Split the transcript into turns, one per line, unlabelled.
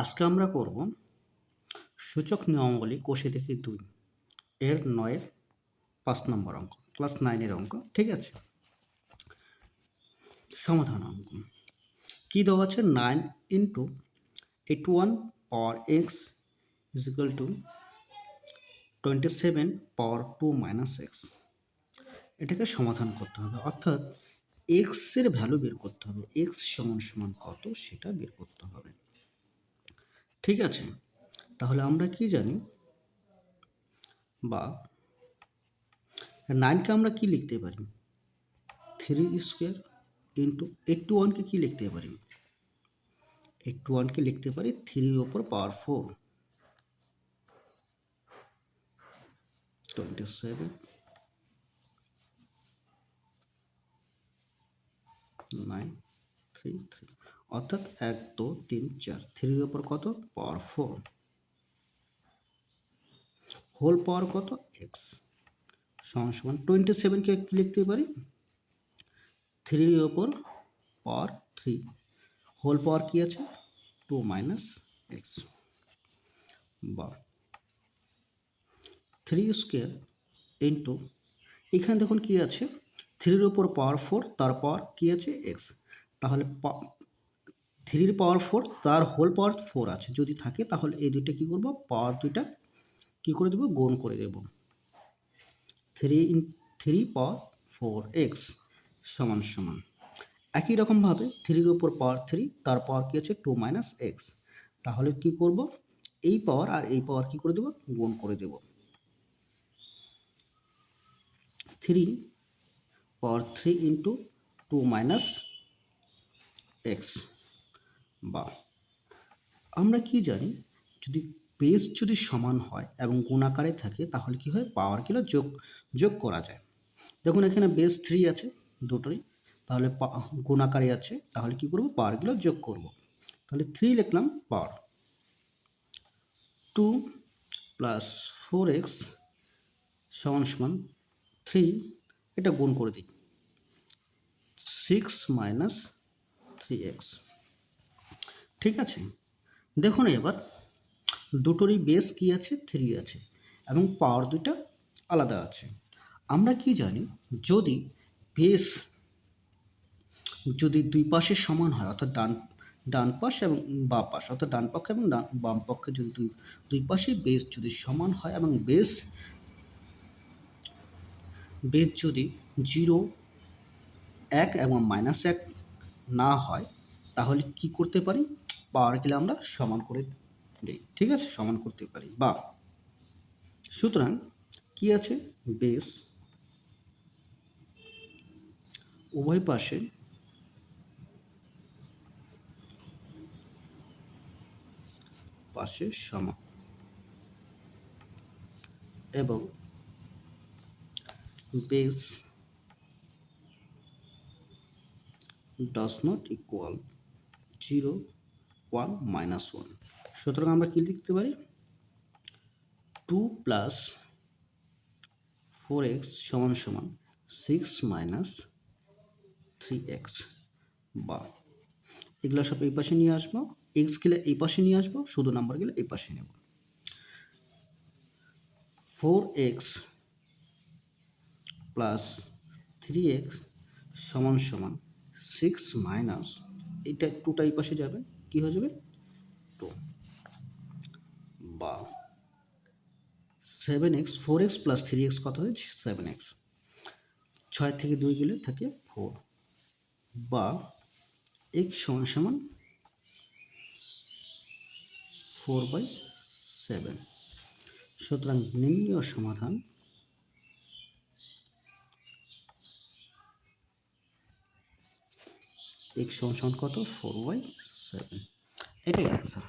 আজকে আমরা করব সূচক নিয়মাবলী কোষে দেখি দুই। এর নয়ের পাঁচ নম্বর অঙ্ক, ক্লাস নাইনের অঙ্ক, ঠিক আছে? সমাধান অঙ্ক। কী দেওয়া আছে? Nine into eight one power x is equal to twenty seven power two minus x. এটাকে সমাধান করতে হবে। অর্থাৎ এক্সের ভ্যালু বের করতে হবে। এক্স সমান সমান কত? সেটা বের করতে হবে। ঠিক আছে? তাহলে আমরা কি জানি? বা নাইনকে আমরা কি লিখতে পারি? থ্রি স্কোয়ার ইন্টু এইট ওয়ানকে কি লিখতে পারি? এইট ওয়ানকে লিখতে পারি থ্রির ওপর power four twenty seven nine three three অর্থাৎ এক, দু, তিন, চার। থ্রির ওপর কত? Power four. হোল পাওয়ার কত? এক্স। সমান সমান টোয়েন্টি সেভেনকে কি লিখতে পারি? থ্রির ওপর পাওয়ার থ্রি। হোল পাওয়ার কি আছে? Two minus x. বা থ্রি স্কোয়ার ইন্টু, এখানে দেখুন কি আছে? থ্রির ওপর পাওয়ার ফোর, তার পাওয়ার কী আছে? এক্স। তাহলে থ্রির পাওয়ার ফোর তার হোল পাওয়ার ফোর আছে। যদি থাকে, তাহলে এই দুইটা কী করব? পাওয়ার দুইটা কী করে দেবো? গুণ করে দেব। Three in three power four x সমান সমান। একই রকমভাবে থ্রির ওপর পাওয়ার থ্রি তার পাওয়ার কী আছে? টু মাইনাস এক্স তাহলে কি করব? এই পাওয়ার আর এই পাওয়ার কি করে দেব? গুণ করে দেব। Three power three into two minus x বা আমরা কি জানি, যদি বেস যদি সমান হয় এবং গুণাকারে থাকে, তাহলে কি হয়? পাওয়ারগুলো যোগ যোগ করা যায়। দেখুন, এখানে বেস থ্রি আছে দুটোই তাহলে গুণাকারে আছে? তাহলে কি করব? পাওয়ারগুলো যোগ করব। তাহলে থ্রি লিখলাম power two plus four x সমান সমান থ্রি এটা গুণ করে দিই। সিক্স মাইনাস থ্রি এক্স ঠিক আছে? দেখুন এবার, দুটোরই বেস কি আছে? থ্রি আছে এবং পাওয়ার দুইটা আলাদা আছে। আমরা কি জানি, যদি বেস যদি দুই পাশে সমান হয়, অর্থাৎ ডান ডান পাশ এবং বা পাশ, অর্থাৎ ডান পক্ষ এবং ডান, বাম পক্ষে যদি দুই দুই পাশে বেস যদি সমান হয় এবং বেস বেস যদি জিরো এক এবং মাইনাস এক না হয়, তাহলে কি করতে পারি? পাওয়ারগুলো আমরা সমান করে দিই, ঠিক আছে? সমান করতে পারি। বা সুতরাং কি আছে? বেস উভয় পাশে পাশে সমান। এবং base does not equal zero one minus one সুতরাং আমরা কী লিখতে পারি? টু প্লাস ফোর এক্স সমান সমান সিক্স মাইনাস থ্রি এক্স বা এগুলো সব এই পাশে নিয়ে আসব। এক্স গেলে এই পাশে নিয়ে আসব, শুধু নাম্বার গেলে এই পাশে নেব। Four x plus three x সমান সমান সিক্স মাইনাস এইটা টুটা এই পাশে যাবে। কী হয়ে যাবে? টু বা seven x four x plus three x কত হয়? সেভেন এক্স ছয় থেকে দুই গেলে থাকে ফোর বা এক্স সমান সমান ফোর বাই সেভেন সুতরাং নিম্নীয় সমাধান এক্স সমান কত? ফোর বাই সেভেন এটাই অ্যান্সার